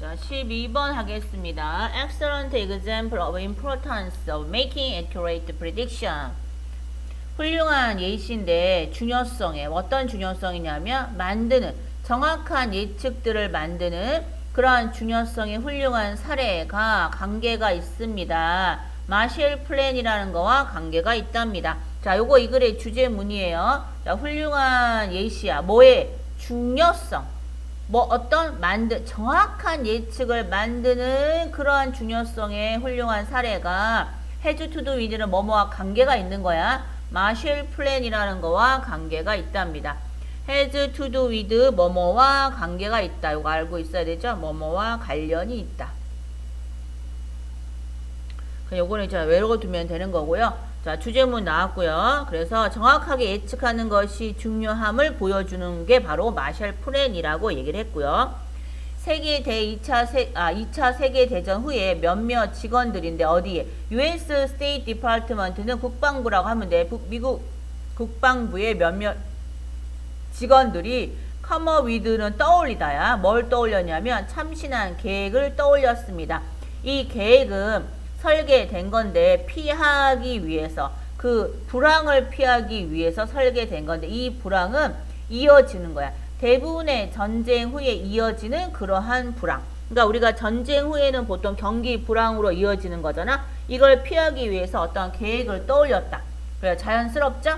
자, 12번 하겠습니다. Excellent example of importance of making accurate prediction. 훌륭한 예시인데 중요성에 어떤 중요성이냐면 만드는 정확한 예측들을 만드는 그러한 중요성의 훌륭한 사례가 관계가 있습니다. 마셜 플랜이라는 거와 관계가 있답니다. 자, 요거 이 글의 주제문이에요. 자, 훌륭한 예시야. 뭐의 중요성. 뭐 어떤 만드 정확한 예측을 만드는 그러한 중요성의 훌륭한 사례가 해즈 투두 위드는 뭐뭐와 관계가 있는 거야. 마셜 플랜이라는 거와 관계가 있답니다. 해즈 투두 위드 뭐뭐와 관계가 있다. 이거 알고 있어야 되죠? 뭐뭐와 관련이 있다. 요거는 이제 외워두면 되는 거고요. 자, 주제문 나왔고요. 그래서 정확하게 예측하는 것이 중요함을 보여주는 게 바로 마셜 플랜이라고 얘기를 했고요. 세계 대 2차 세, 아, 2차 세계 대전 후에 몇몇 직원들인데 어디에 US State Department는 국방부라고 하면 돼. 부- 미국 국방부의 몇몇 직원들이 커머 위드는 떠올리다야. 뭘 떠올렸냐면 참신한 계획을 떠올렸습니다. 이 계획은 설계된 건데 피하기 위해서 그 불황을 피하기 위해서 설계된 건데 이 불황은 이어지는 거야. 대부분의 전쟁 후에 이어지는 그러한 불황. 그러니까 우리가 전쟁 후에는 보통 경기 불황으로 이어지는 거잖아. 이걸 피하기 위해서 어떤 계획을 떠올렸다. 그래 자연스럽죠?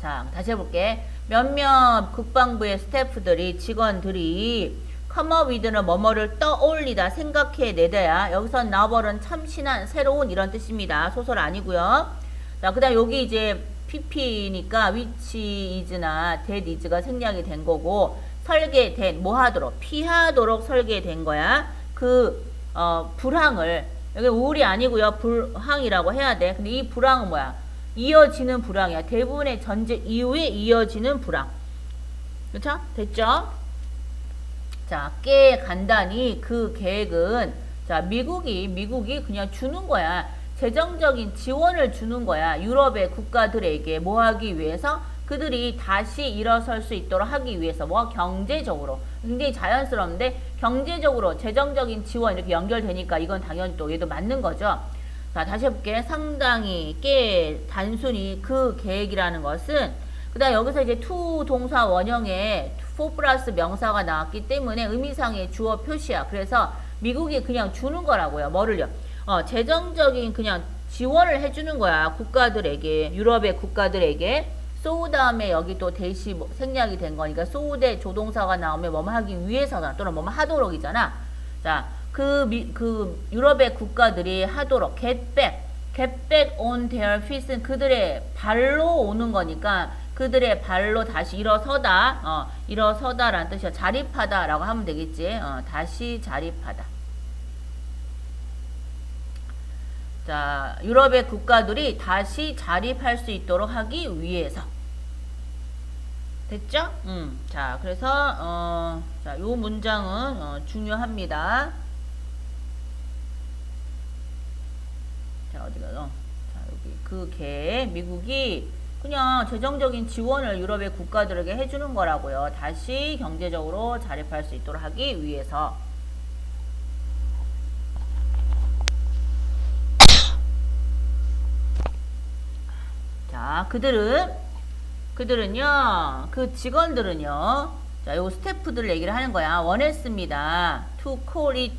자, 다시 해볼게. 몇몇 국방부의 스태프들이, 직원들이 커머 위드는 뭐뭐를 떠올리다, 생각해내다야. 여기서 나버는 참신한, 새로운 이런 뜻입니다. 소설 아니고요. 자, 그 다음 여기 이제 PP니까 위치 이즈나 that is가 생략이 된 거고 설계된, 뭐 하도록, 피하도록 설계된 거야. 그, 어, 불황을, 여기 우울이 아니고요. 불황이라고 해야 돼. 근데 이 불황은 뭐야? 이어지는 불황이야. 대부분의 전쟁 이후에 이어지는 불황. 그렇죠? 됐죠? 자, 꽤 간단히 그 계획은 자, 미국이 미국이 그냥 주는 거야. 재정적인 지원을 주는 거야. 유럽의 국가들에게 뭐 하기 위해서 그들이 다시 일어설 수 있도록 하기 위해서 뭐 경제적으로 굉장히 자연스러운데 경제적으로 재정적인 지원 이렇게 연결되니까 이건 당연히 또 얘도 맞는 거죠. 자, 다시 해볼게. 상당히 꽤 단순히 그 계획이라는 것은 그 다음 여기서 이제 투 동사 원형에 for 플러스 명사가 나왔기 때문에 의미상의 주어 표시야. 그래서 미국이 그냥 주는 거라고요. 뭐를요? 어, 재정적인 그냥 지원을 해주는 거야. 국가들에게, 유럽의 국가들에게. 소우 다음에 여기 또 대시 뭐 생략이 된 거니까 소우대 조동사가 나오면 뭐뭐 하기 위해서나 또는 뭐뭐 하도록이잖아. 자, 그, 미, 그 유럽의 국가들이 하도록 get back, get back on their feet은 그들의 발로 오는 거니까 그들의 발로 다시 일어서다, 어, 일어서다라는 뜻이야. 자립하다라고 하면 되겠지. 어, 다시 자립하다. 자, 유럽의 국가들이 다시 자립할 수 있도록 하기 위해서. 됐죠? 음. 자, 그래서, 어, 자, 요 문장은, 어, 중요합니다. 자, 어디가, 어. 자, 여기, 그 개, 미국이 그냥 재정적인 지원을 유럽의 국가들에게 해주는 거라고요. 다시 경제적으로 자립할 수 있도록 하기 위해서. 자, 그들은, 그들은요, 그 직원들은요, 자, 요 스태프들 얘기를 하는 거야. 원했습니다. to call it.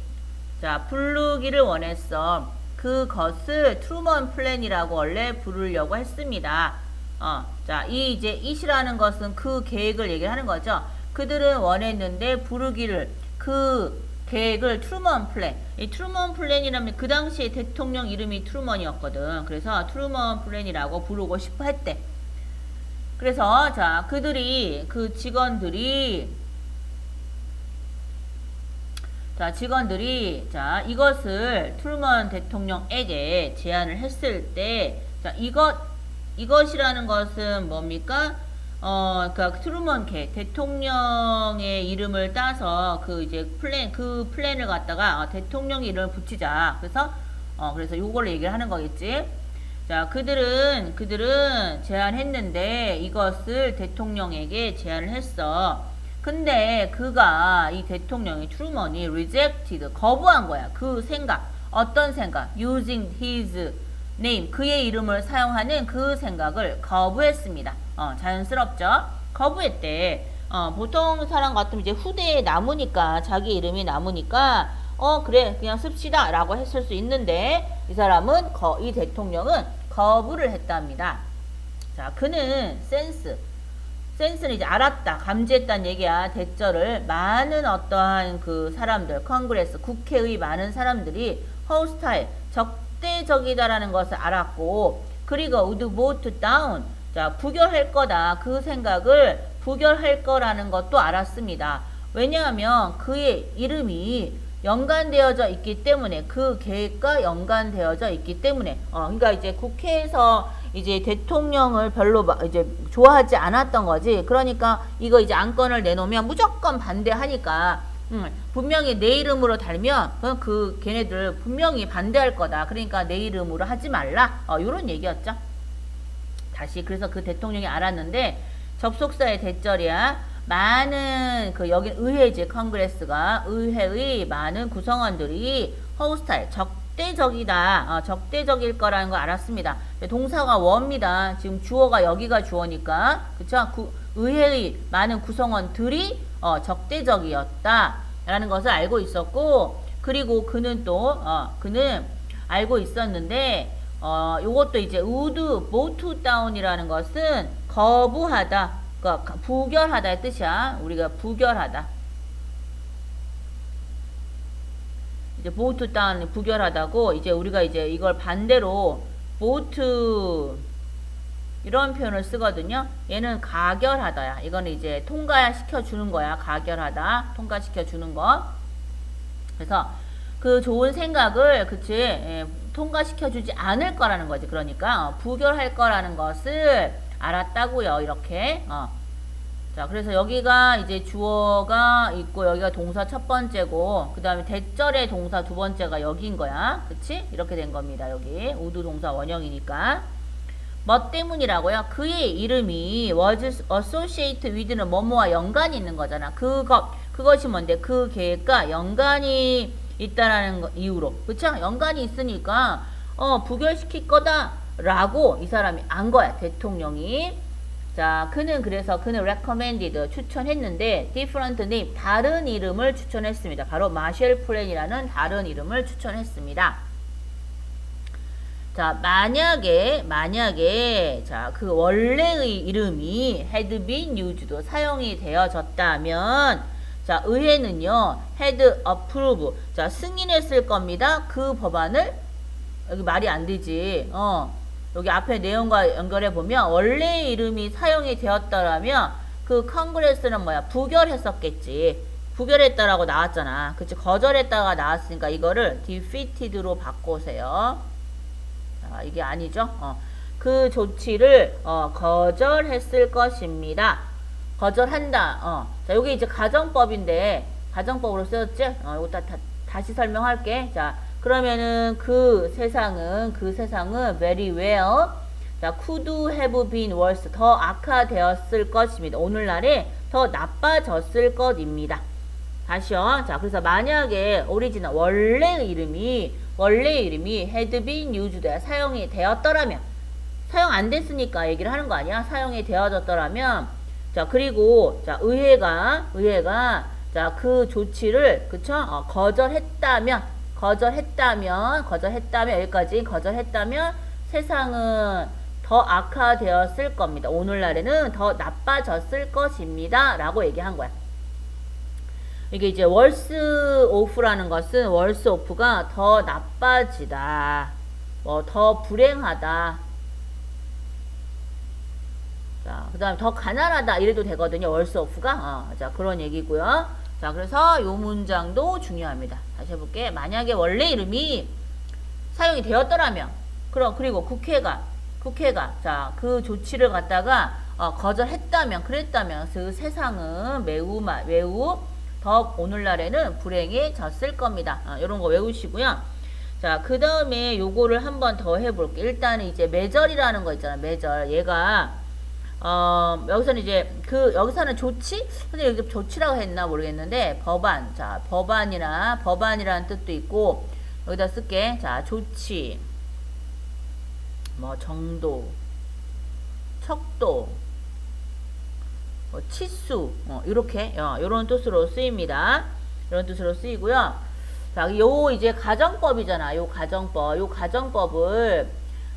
자, 부르기를 원했어. 그것을 트루먼 플랜이라고 원래 부르려고 했습니다. 어, 자, 이 이제 it이라는 것은 그 계획을 얘기를 하는 거죠. 그들은 원했는데 부르기를 그 계획을 트루먼 플랜. 이 트루먼 플랜이라면 그 당시에 대통령 이름이 트루먼이었거든. 그래서 트루먼 플랜이라고 부르고 싶어 했대. 그래서 자, 그들이 그 직원들이 자, 직원들이 자, 이것을 트루먼 대통령에게 제안을 했을 때 자, 이것 이것이라는 것은 뭡니까? 어, 그니까 트루먼 개 대통령의 이름을 따서 그 이제 플랜 그 플랜을 갖다가 어, 대통령 이름을 붙이자. 그래서 어, 그래서 요거를 얘기를 하는 거겠지. 자, 그들은 그들은 제안했는데 이것을 대통령에게 제안을 했어. 근데 그가 이 대통령이 트루먼이 rejected 거부한 거야. 그 생각 어떤 생각? using his name 그의 이름을 사용하는 그 생각을 거부했습니다. 어, 자연스럽죠? 거부했대. 어, 보통 사람 같으면 이제 후대에 남으니까 자기 이름이 남으니까 어 그래 그냥 씁시다 라고 했을 수 있는데 이 사람은 거, 이 대통령은 거부를 했답니다. 자 그는 센스 센스는 이제 알았다, 감지했다는 얘기야. 대절을 많은 어떠한 그 사람들, 컨그레스, 국회의 많은 사람들이 허스타일, 적대적이다라는 것을 알았고, 그리고 would vote down, 자, 부결할 거다. 그 생각을 부결할 거라는 것도 알았습니다. 왜냐하면 그의 이름이 연관되어져 있기 때문에 그 계획과 연관되어져 있기 때문에 어 그러니까 이제 국회에서 이제 대통령을 별로 막 이제 좋아하지 않았던 거지 그러니까 이거 이제 안건을 내놓으면 무조건 반대하니까 음, 분명히 내 이름으로 달면 그건 그 걔네들 분명히 반대할 거다. 그러니까 내 이름으로 하지 말라. 어 요런 얘기였죠. 다시 그래서 그 대통령이 알았는데 접속사의 대절이야. 많은 그 여기 의회지 컨그레스가 의회의 많은 구성원들이 호스타일 적대적이다. 어, 적대적일 거라는 걸 알았습니다. 동사가 원입니다. 지금 주어가 여기가 주어니까. 그쵸? 구, 의회의 많은 구성원들이 어, 적대적이었다 라는 것을 알고 있었고 그리고 그는 또 어, 그는 알고 있었는데 어, 요것도 이제 would vote down이라는 것은 거부하다 그러니까 부결하다의 뜻이야. 우리가 부결하다. 이제 vote down 부결하다고 이제 우리가 이제 이걸 반대로 vote 이런 표현을 쓰거든요. 얘는 가결하다야. 이거는 이제 통과시켜 주는 거야. 가결하다. 통과시켜 주는 거. 그래서 그 좋은 생각을 그치 예, 통과시켜 주지 않을 거라는 거지. 그러니까 어, 부결할 거라는 것을 알았다고요. 이렇게. 어. 자, 그래서 여기가 이제 주어가 있고 여기가 동사 첫 번째고 그 다음에 대절의 동사 두 번째가 여기인 거야. 그치? 이렇게 된 겁니다. 여기 우두 동사 원형이니까. 뭐 때문이라고요? 그의 이름이 was associated with는 뭐뭐와 연관이 있는 거잖아. 그것 그것이 뭔데? 그 계획과 연관이 있다라는 거, 이유로. 그쵸? 연관이 있으니까 어 부결시킬 거다라고 이 사람이 안 거야. 대통령이. 자, 그는 그래서 그는 recommended 추천했는데 different name 다른 이름을 추천했습니다. 바로 마셜 플랜이라는 다른 이름을 추천했습니다. 자, 만약에 만약에 자, 그 원래의 이름이 been used 사용이 되어졌다면 자, 의회는요. had approved 자, 승인했을 겁니다. 그 법안을 여기 말이 안 되지. 어. 여기 앞에 내용과 연결해 보면 원래 이름이 사용이 되었더라면 그 컨그레스는 뭐야 부결했었겠지 부결했다라고 나왔잖아 그치 거절했다가 나왔으니까 이거를 defeated로 바꾸세요 자, 이게 아니죠 어. 그 조치를 어, 거절했을 것입니다 거절한다 어. 자 여기 이제 가정법인데 가정법으로 쓰였지 어, 이거 다, 다, 다시 설명할게 자 그러면은 그 세상은 그 세상은 very well 자 could have been worse 더 악화되었을 것입니다. 오늘날에 더 나빠졌을 것입니다. 다시요. 자 그래서 만약에 오리지널 원래 이름이 원래 이름이 had been 사용이 되었더라면 사용 안 됐으니까 얘기를 하는 거 아니야? 사용이 되어졌더라면 자 그리고 자 의회가 의회가 자 그 조치를 그쵸 어, 거절했다면 거절했다면 거절했다면 여기까지 거절했다면 세상은 더 악화되었을 겁니다. 오늘날에는 더 나빠졌을 것입니다. 라고 얘기한 거야. 이게 이제 월스 오프라는 것은 월스 오프가 더 나빠지다. 뭐 더 불행하다. 자, 그 다음에 더 가난하다. 이래도 되거든요. 월스 오프가. 어, 자, 그런 얘기고요. 자, 그래서 요 문장도 중요합니다. 다시 해 볼게. 만약에 원래 이름이 사용이 되었더라면, 그럼, 그리고 국회가, 국회가, 자, 그 조치를 갖다가, 어, 거절했다면, 그랬다면, 그 세상은 매우, 매우 더 오늘날에는 불행해졌을 겁니다. 어, 이런 거 외우시고요. 자, 그 다음에 요거를 한번 더 해볼게. 일단은 이제 매절이라는 거 있잖아. 매절. 얘가, 어, 여기서는 이제 그 여기서는 조치? 근데 여기 조치라고 했나 모르겠는데 법안. 자, 법안이나 법안이라는 뜻도 있고 여기다 쓸게. 자, 조치. 뭐 정도. 척도. 뭐 치수. 어, 이렇게 어, 이런 뜻으로 쓰입니다. 이런 뜻으로 쓰이고요. 자, 요 이제 가정법이잖아. 요 가정법. 요 가정법을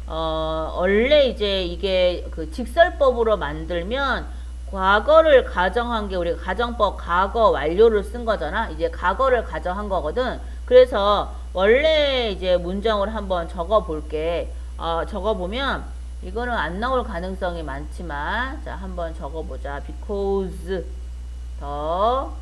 어, 원래 이제 이게 그 직설법으로 만들면 과거를 가정한 게 우리가 가정법 과거 완료를 쓴 거잖아. 이제 과거를 가정한 거거든. 그래서 원래 이제 문장을 한번 적어 볼게. 어, 적어 보면 이거는 안 나올 가능성이 많지만 자, 한번 적어 보자. because 더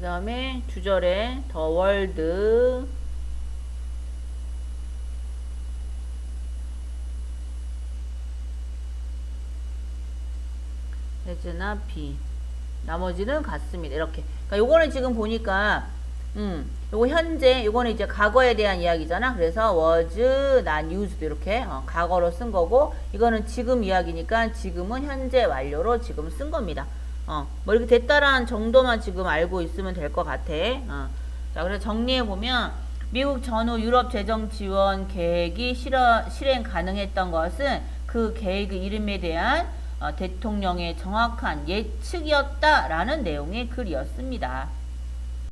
그 다음에 주절에 더 월드 해즈나 비. 나머지는 같습니다. 이렇게. 그러니까 요거는 지금 보니까 음 요거 현재 요거는 이제 과거에 대한 이야기잖아. 그래서 was not used. 이렇게 어, 과거로 쓴 거고 이거는 지금 이야기니까 지금은 현재 완료로 지금 쓴 겁니다 어, 뭐 이렇게 됐다라는 정도만 지금 알고 있으면 될 것 같아. 어. 자, 그래서 정리해 보면 미국 전후 유럽 재정 지원 계획이 실어, 실행 가능했던 것은 그 계획 이름에 대한 어, 대통령의 정확한 예측이었다라는 내용의 글이었습니다.